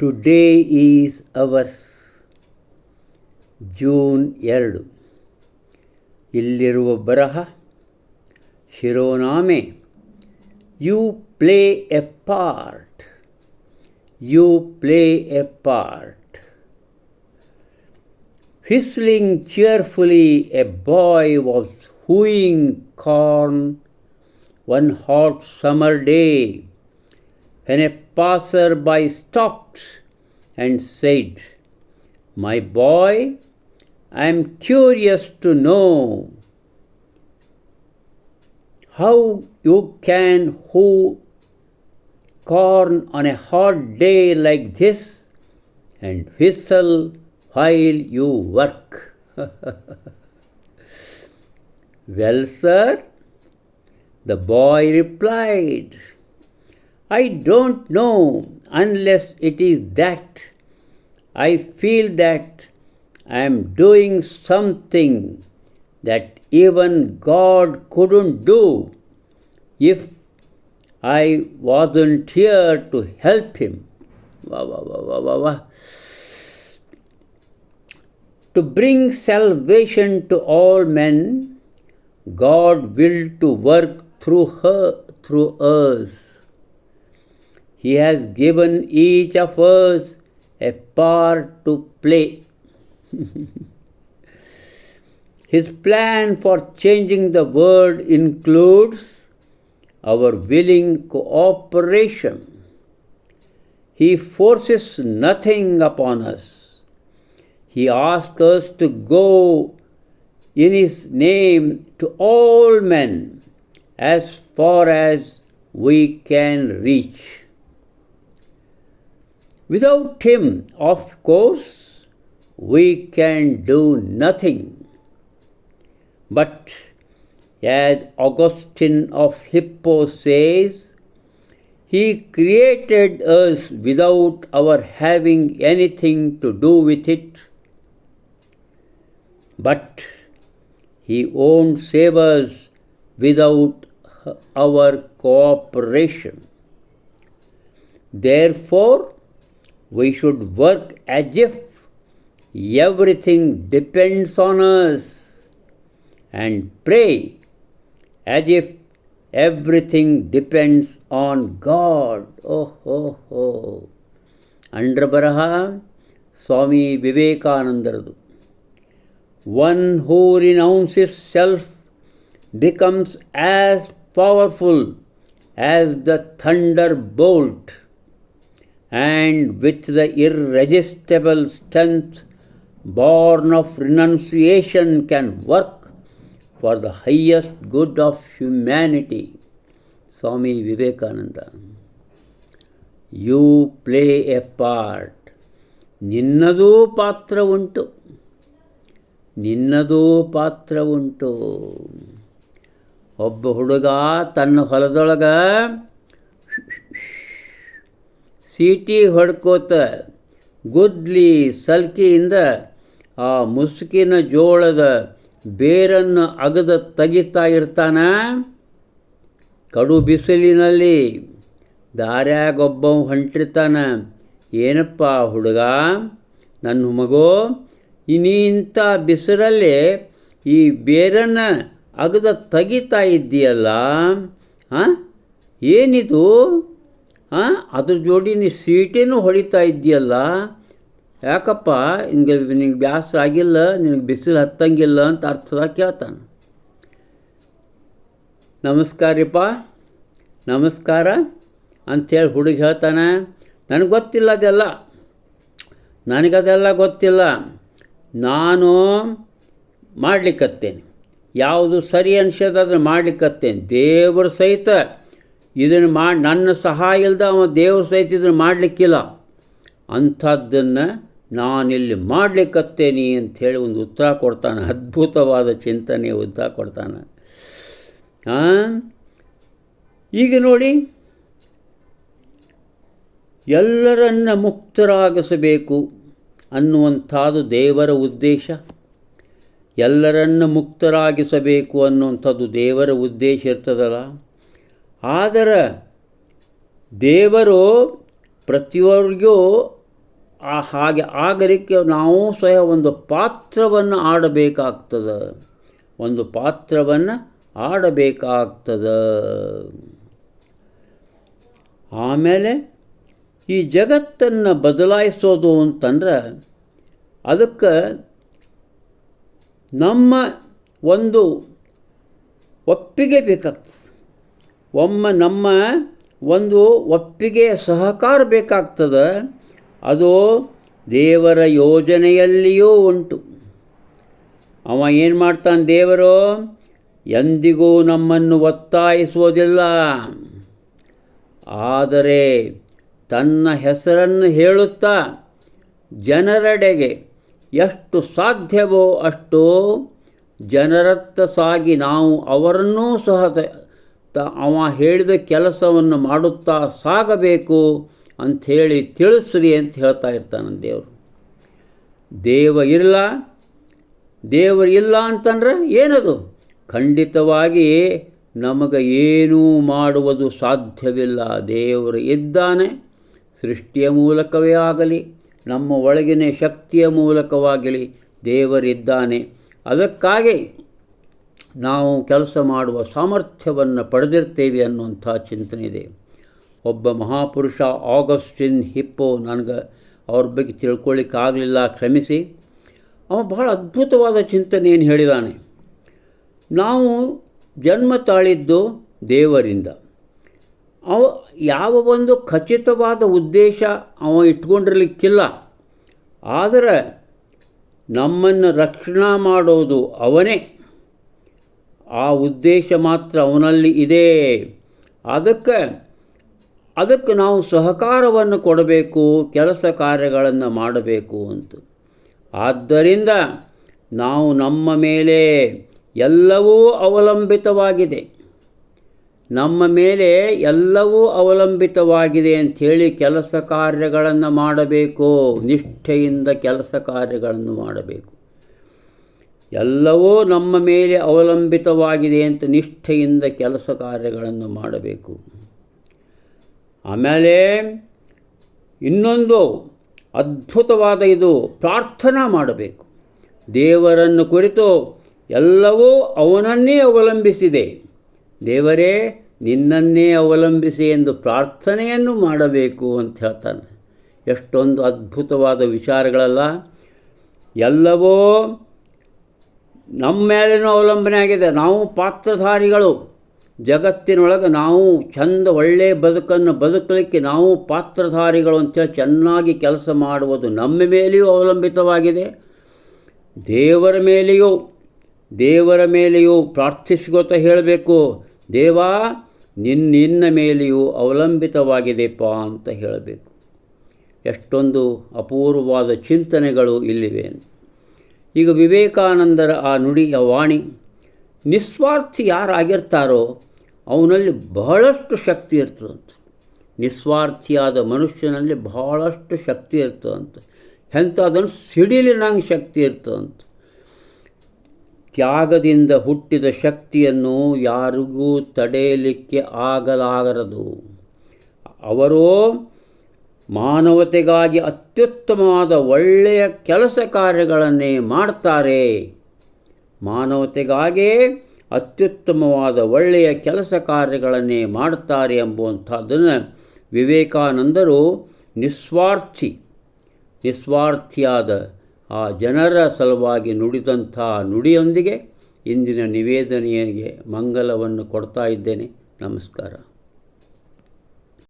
Today is ours June ಎರಡು ಇಲ್ಲಿರುವ ಬರಹ ಶಿರೋನಾಮೆ you play a part you play a part Whistling cheerfully, a boy was hooing corn. One hot summer day when a passer-by stopped and said, My boy, I am curious to know how you can hoe corn on a hot day like this and whistle while you work. well, sir, the boy replied, I don't know unless it is that I feel that I am doing something that even God couldn't do if I wasn't here to help him. Wah, wah, wah, wah, wah, wah. To bring salvation to all men, God willed to work through her, through us. He has given each of us a part to play. His plan for changing the world includes our willing cooperation. He forces nothing upon us. He asks us to go in His name to all men as far as we can reach. Without Him, of course, we can do nothing. But as Augustine of Hippo says, he created us without our having anything to do with it but he won't save us without our cooperation. Therefore, we should work as if everything depends on us and pray as if everything depends on God. Oh, oh, oh. ಅಂಡ್ರ ಬರಹ ಸ್ವಾಮಿ ವಿವೇಕಾನಂದರದು one who renounces self becomes as powerful as the thunderbolt, and with the irresistible strength born of renunciation can work for the highest good of humanity. Swami Vivekananda. You play a part. ನಿನ್ನದೂ ಪಾತ್ರ ಉಂಟು ನಿನ್ನದೂ ಪಾತ್ರ ಉಂಟು. ಒಬ್ಬ ಹುಡುಗ ತನ್ನ ಹೊಲದೊಳಗ ಸೀಟಿ ಹೊಡ್ಕೋತ ಗುದ್ಲಿ ಸಲ್ಕಿಯಿಂದ ಆ ಮುಸುಕಿನ ಜೋಳದ ಬೇರನ್ನು ಅಗದ ತೆಗಿತಾ ಇರ್ತಾನ. ಕಡು ಬಿಸಿಲಿನಲ್ಲಿ ದಾರ್ಯಾಗೊಬ್ಬ ಹೊಂಟಿರ್ತಾನ. ಏನಪ್ಪ ಹುಡುಗ? ನನ್ನ ಮಗೋ ಇನ್ನೀಂಥ ಬಿಸಿಲಲ್ಲಿ ಈ ಬೇರನ್ನು ಅಗದ ತೆಗಿತಾ ಇದ್ದೀಯಲ್ಲ? ಹಾಂ ಏನಿದು? ಹಾಂ ಅದ್ರ ಜೋಡಿ ನೀ ಸೀಟೇನು ಹೊಡಿತಾ ಇದ್ದೀಯಲ್ಲ? ಯಾಕಪ್ಪ? ಹಿಂಗೆ ನಿನಗೆ ಬ್ಯಾಸ ಆಗಿಲ್ಲ, ನಿನಗೆ ಬಿಸಿಲು ಹತ್ತಂಗಿಲ್ಲ ಅಂತ ಅರ್ಥದಾಗ ಕೇಳ್ತಾನೆ. ನಮಸ್ಕಾರಪ್ಪ ನಮಸ್ಕಾರ. ಅಂಥೇಳಿ ಹುಡುಗ ಹೇಳ್ತಾನೆ, ನನಗೆ ಗೊತ್ತಿಲ್ಲ ಅದೆಲ್ಲ. ನನಗದೆಲ್ಲ ಗೊತ್ತಿಲ್ಲ. ನಾನು ಮಾಡಲಿಕ್ಕತ್ತೇನೆ ಯಾವುದು ಸರಿ ಅನಿಸೋದಾದ್ರೆ ಮಾಡಲಿಕ್ಕತ್ತೇನೆ ದೇವ್ರ ಸಹಿತ ಇದನ್ನು ಮಾಡಿ ನನ್ನ ಸಹಾಯ ಇಲ್ಲದ ಅವ ದೇವ್ರ ಸಹಿತ ಇದನ್ನು ಮಾಡಲಿಕ್ಕಿಲ್ಲ. ಅಂಥದ್ದನ್ನು ನಾನಿಲ್ಲಿ ಮಾಡಲಿಕ್ಕತ್ತೇನೆ ಅಂಥೇಳಿ ಒಂದು ಉತ್ತರ ಕೊಡ್ತಾನೆ. ಅದ್ಭುತವಾದ ಚಿಂತನೆ, ಉತ್ತರ ಕೊಡ್ತಾನೆ. ಈಗ ನೋಡಿ, ಎಲ್ಲರನ್ನ ಮುಕ್ತರಾಗಿಸಬೇಕು. ಅನ್ನುವಂಥದ್ದು ದೇವರ ಉದ್ದೇಶ. ಎಲ್ಲರನ್ನು ಮುಕ್ತರಾಗಿಸಬೇಕು ಅನ್ನುವಂಥದ್ದು ದೇವರ ಉದ್ದೇಶ ಇರ್ತದಲ್ಲ. ಆದರೆ ದೇವರು ಪ್ರತಿಯೊರಿಗೂ ಆ ಹಾಗೆ ಆಗಲಿಕ್ಕೆ ನಾವು ಸಹ ಒಂದು ಪಾತ್ರವನ್ನು ಆಡಬೇಕಾಗ್ತದೆ. ಒಂದು ಪಾತ್ರವನ್ನು ಆಡಬೇಕಾಗ್ತದೆ. ಆಮೇಲೆ ಈ ಜಗತ್ತನ್ನು ಬದಲಾಯಿಸೋದು ಅಂತಂದ್ರೆ ಅದಕ್ಕೆ ನಮ್ಮ ಒಂದು ಒಪ್ಪಿಗೆ ಬೇಕಾಗ್ತದೆ. ಒಮ್ಮೆ ನಮ್ಮ ಒಂದು ಒಪ್ಪಿಗೆ ಸಹಕಾರ ಬೇಕಾಗ್ತದೆ. ಅದು ದೇವರ ಯೋಜನೆಯಲ್ಲಿಯೂ ಉಂಟು. ಅವ ಏನು ಮಾಡ್ತಾನೆ ದೇವರು? ಎಂದಿಗೂ ನಮ್ಮನ್ನು ಒತ್ತಾಯಿಸುವುದಿಲ್ಲ. ಆದರೆ ತನ್ನ ಹೆಸರನ್ನು ಹೇಳುತ್ತಾ ಜನರೆಡೆಗೆ ಎಷ್ಟು ಸಾಧ್ಯವೋ ಅಷ್ಟು ಜನರತ್ತ ಸಾಗಿ ನಾವು ಅವರನ್ನೂ ಸಹ ತ ಅವ ಹೇಳಿದ ಕೆಲಸವನ್ನು ಮಾಡುತ್ತಾ ಸಾಗಬೇಕು ಅಂಥೇಳಿ ತಿಳಿಸ್ರಿ ಅಂತ ಹೇಳ್ತಾ ಇರ್ತಾನೆ ದೇವರು. ದೇವ ಇಲ್ಲ ದೇವರು ಇಲ್ಲ ಅಂತಂದ್ರೆ ಏನದು? ಖಂಡಿತವಾಗಿ ನಮಗೆ ಏನೂ ಮಾಡುವುದು ಸಾಧ್ಯವಿಲ್ಲ. ದೇವರು ಇದ್ದಾನೆ. ಸೃಷ್ಟಿಯ ಮೂಲಕವೇ ಆಗಲಿ, ನಮ್ಮ ಒಳಗಿನ ಶಕ್ತಿಯ ಮೂಲಕವಾಗಲಿ ದೇವರಿದ್ದಾನೆ. ಅದಕ್ಕಾಗಿ ನಾವು ಕೆಲಸ ಮಾಡುವ ಸಾಮರ್ಥ್ಯವನ್ನು ಪಡೆದಿರ್ತೇವೆ ಅನ್ನುವಂಥ ಚಿಂತನೆ ಇದೆ. ಒಬ್ಬ ಮಹಾಪುರುಷ ಆಗಸ್ಟಿನ್ ಹಿಪ್ಪೋ ನನಗೆ ಅವ್ರ ಬಗ್ಗೆ ತಿಳ್ಕೊಳ್ಳಿಕ್ಕಾಗಲಿಲ್ಲ, ಕ್ಷಮಿಸಿ. ಅವ ಬಹಳ ಅದ್ಭುತವಾದ ಚಿಂತನೆಯನ್ನು ಹೇಳಿದಾನೆ. ನಾವು ಜನ್ಮ ತಾಳಿದ್ದು ದೇವರಿಂದ. ಅವ ಯಾವ ಒಂದು ಖಚಿತವಾದ ಉದ್ದೇಶ ಅವ ಇಟ್ಕೊಂಡಿರಲಿಕ್ಕಿಲ್ಲ. ಆದರೆ ನಮ್ಮನ್ನು ರಕ್ಷಣಾ ಮಾಡೋದು ಅವನೇ. ಆ ಉದ್ದೇಶ ಮಾತ್ರ ಅವನಲ್ಲಿ ಇದೆ. ಅದಕ್ಕೆ ಅದಕ್ಕೆ ನಾವು ಸಹಕಾರವನ್ನು ಕೊಡಬೇಕು, ಕೆಲಸ ಕಾರ್ಯಗಳನ್ನು ಮಾಡಬೇಕು ಅಂತ. ಆದ್ದರಿಂದ ನಾವು ನಮ್ಮ ಮೇಲೆ ಎಲ್ಲವೂ ಅವಲಂಬಿತವಾಗಿದೆ. ನಮ್ಮ ಮೇಲೆ ಎಲ್ಲವೂ ಅವಲಂಬಿತವಾಗಿದೆ ಅಂಥೇಳಿ ಕೆಲಸ ಕಾರ್ಯಗಳನ್ನು ಮಾಡಬೇಕು, ನಿಷ್ಠೆಯಿಂದ ಕೆಲಸ ಕಾರ್ಯಗಳನ್ನು ಮಾಡಬೇಕು. ಎಲ್ಲವೂ ನಮ್ಮ ಮೇಲೆ ಅವಲಂಬಿತವಾಗಿದೆ ಅಂತ ನಿಷ್ಠೆಯಿಂದ ಕೆಲಸ ಕಾರ್ಯಗಳನ್ನು ಮಾಡಬೇಕು. ಆಮೇಲೆ ಇನ್ನೊಂದು ಅದ್ಭುತವಾದ ಇದು, ಪ್ರಾರ್ಥನಾ ಮಾಡಬೇಕು. ದೇವರನ್ನು ಕುರಿತು ಎಲ್ಲವೂ ಅವನನ್ನೇ ಅವಲಂಬಿಸಿದೆ. ದೇವರೇ, ನಿನ್ನನ್ನೇ ಅವಲಂಬಿಸಿ ಎಂದು ಪ್ರಾರ್ಥನೆಯನ್ನು ಮಾಡಬೇಕು ಅಂತ ಹೇಳ್ತಾನೆ. ಎಷ್ಟೊಂದು ಅದ್ಭುತವಾದ ವಿಚಾರಗಳಲ್ಲ. ಎಲ್ಲವೂ ನಮ್ಮ ಮೇಲೇನೂ ಅವಲಂಬನೆ ಆಗಿದೆ. ನಾವು ಪಾತ್ರಧಾರಿಗಳು. ಜಗತ್ತಿನೊಳಗೆ ನಾವು ಚಂದ ಒಳ್ಳೆಯ ಬದುಕನ್ನು ಬದುಕಲಿಕ್ಕೆ ನಾವು ಪಾತ್ರಧಾರಿಗಳು ಅಂತೇಳಿ ಚೆನ್ನಾಗಿ ಕೆಲಸ ಮಾಡುವುದು ನಮ್ಮ ಮೇಲೆಯೂ ಅವಲಂಬಿತವಾಗಿದೆ. ದೇವರ ಮೇಲೆಯೂ ದೇವರ ಮೇಲೆಯೂ ಪ್ರಾರ್ಥಿಸ್ಕೋತ ಹೇಳಬೇಕು. ದೇವಾ ನಿನ್ನ ಮೇಲೆಯೂ ಅವಲಂಬಿತವಾಗಿದೆಪ್ಪ ಅಂತ ಹೇಳಬೇಕು. ಎಷ್ಟೊಂದು ಅಪೂರ್ವವಾದ ಚಿಂತನೆಗಳು ಇಲ್ಲಿವೆ. ಈಗ ವಿವೇಕಾನಂದರ ಆ ನುಡಿಯ ವಾಣಿ, ನಿಸ್ವಾರ್ಥಿ ಯಾರಾಗಿರ್ತಾರೋ ಅವನಲ್ಲಿ ಬಹಳಷ್ಟು ಶಕ್ತಿ ಇರ್ತದಂತೆ. ನಿಸ್ವಾರ್ಥಿಯಾದ ಮನುಷ್ಯನಲ್ಲಿ ಬಹಳಷ್ಟು ಶಕ್ತಿ ಇರ್ತದಂತೆ. ಎಂಥದನ್ನು ಸಿಡಿಲಿನಂಗೆ ಶಕ್ತಿ ಇರ್ತದಂತೆ. ತ್ಯಾಗದಿಂದ ಹುಟ್ಟಿದ ಶಕ್ತಿಯನ್ನು ಯಾರಿಗೂ ತಡೆಯಲಿಕ್ಕೆ ಆಗಲಾಗರದು ಅವರು ಮಾನವತೆಗಾಗಿ ಅತ್ಯುತ್ತಮವಾದ ಒಳ್ಳೆಯ ಕೆಲಸ ಕಾರ್ಯಗಳನ್ನೇ ಮಾಡ್ತಾರೆ. ಮಾನವತೆಗಾಗೇ ಅತ್ಯುತ್ತಮವಾದ ಒಳ್ಳೆಯ ಕೆಲಸ ಕಾರ್ಯಗಳನ್ನೇ ಮಾಡ್ತಾರೆ ಎಂಬುವಂಥದ್ದನ್ನು ವಿವೇಕಾನಂದರು ನಿಸ್ವಾರ್ಥಿ, ನಿಸ್ವಾರ್ಥಿಯಾದ ಆ ಜನರ ಸಲುವಾಗಿ ನುಡಿದಂಥ ನುಡಿಯೊಂದಿಗೆ ಇಂದಿನ ನಿವೇದನೆಗೆ ಮಂಗಲವನ್ನು ಕೊಡ್ತಾ ಇದ್ದೇನೆ. ನಮಸ್ಕಾರ.